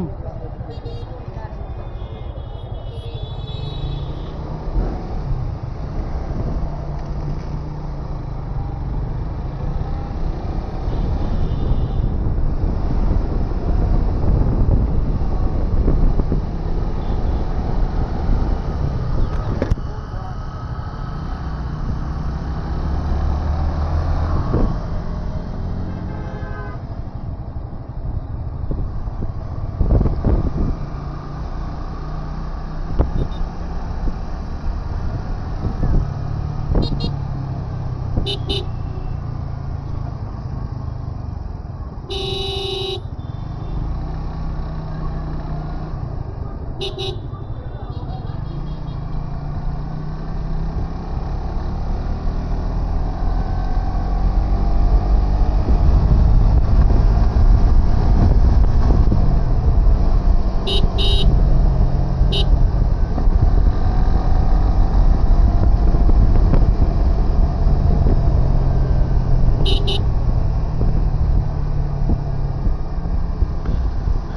Hum. Beep beep.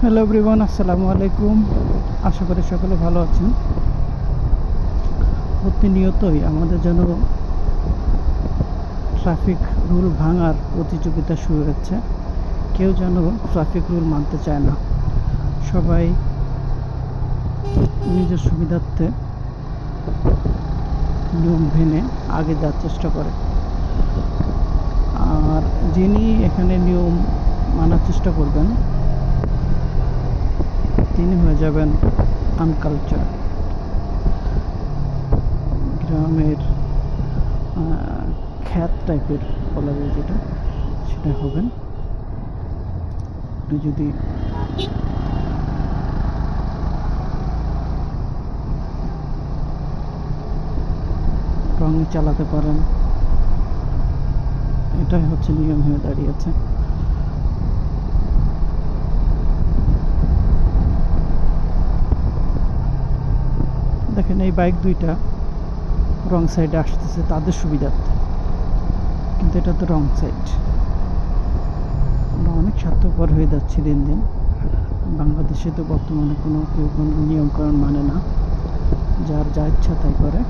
Hello everyone, আসসালামু আলাইকুম। আশা করি সকলে ভালো আছেন। প্রতিনিয়তই আমাদের যেন ট্রাফিক রুল ভাঙার প্রতিযোগিতা শুরু হচ্ছে। কেউ যেন ট্রাফিক রুল মানতে চায় না। সবাই নিজের সুবিধার্থে নিয়ম ভেঙে আগে যাওয়ার চেষ্টা করে। আর যিনি এখানে নিয়ম মানার চেষ্টা করবেন তিনি হয়ে যাবেন আনকালচার গ্রামের খ্যাত টাইপের বলা যায় যেটা, সেটা হবেন। যদি রঙে চালাতে পারেন, এটাই হচ্ছে নিয়ম হয়ে দাঁড়িয়েছে। দেখেন এই বাইক দুইটা রং সাইডে আসতেছে, তাদের সুবিধার্থে। কিন্তু এটা তো রং সাইড আমরা অনেক স্বার্থপর হয়ে যাচ্ছি দিন দিন। বাংলাদেশে তো বর্তমানে কোনো কেউ কোনো নিয়মকানুন মানে না। যার যা ইচ্ছা তাই করে।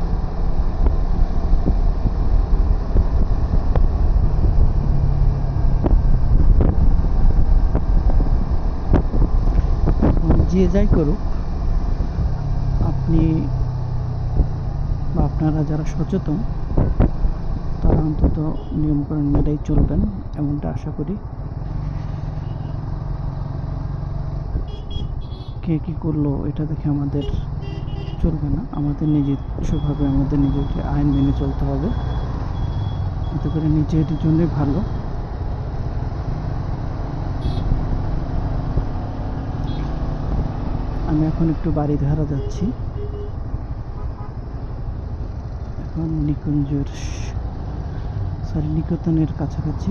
যে যাই করুক আপনি বা আপনারা যারা সচেতন, তারা অন্তত নিয়মকানুন মেনেই চলবেন, এমনটা আশা করি। কে কী করল, এটা দেখে আমাদের চলবে না। আমাদের নিজস্বভাবে আমাদের নিজেকে আইন মেনে চলতে হবে। এতে করে নিজের জন্যই ভালো। আমি এখন একটু বাড়ি ধারা যাচ্ছি। এখন নিকুঞ্জের সরি নিকেতনের কাছাকাছি।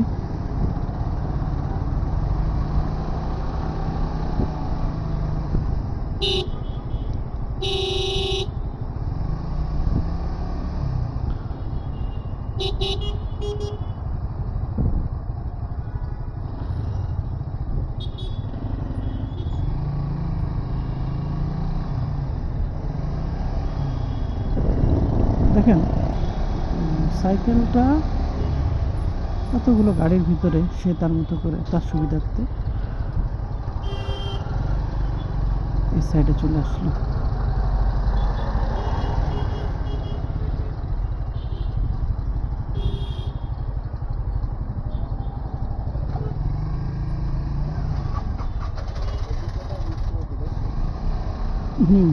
দেখেন সাইকেলটা এতগুলো গাড়ির ভিতরে সে তার মতো করে তার সুবিধার্থে এই সাইডে চলে আসলো। হুম।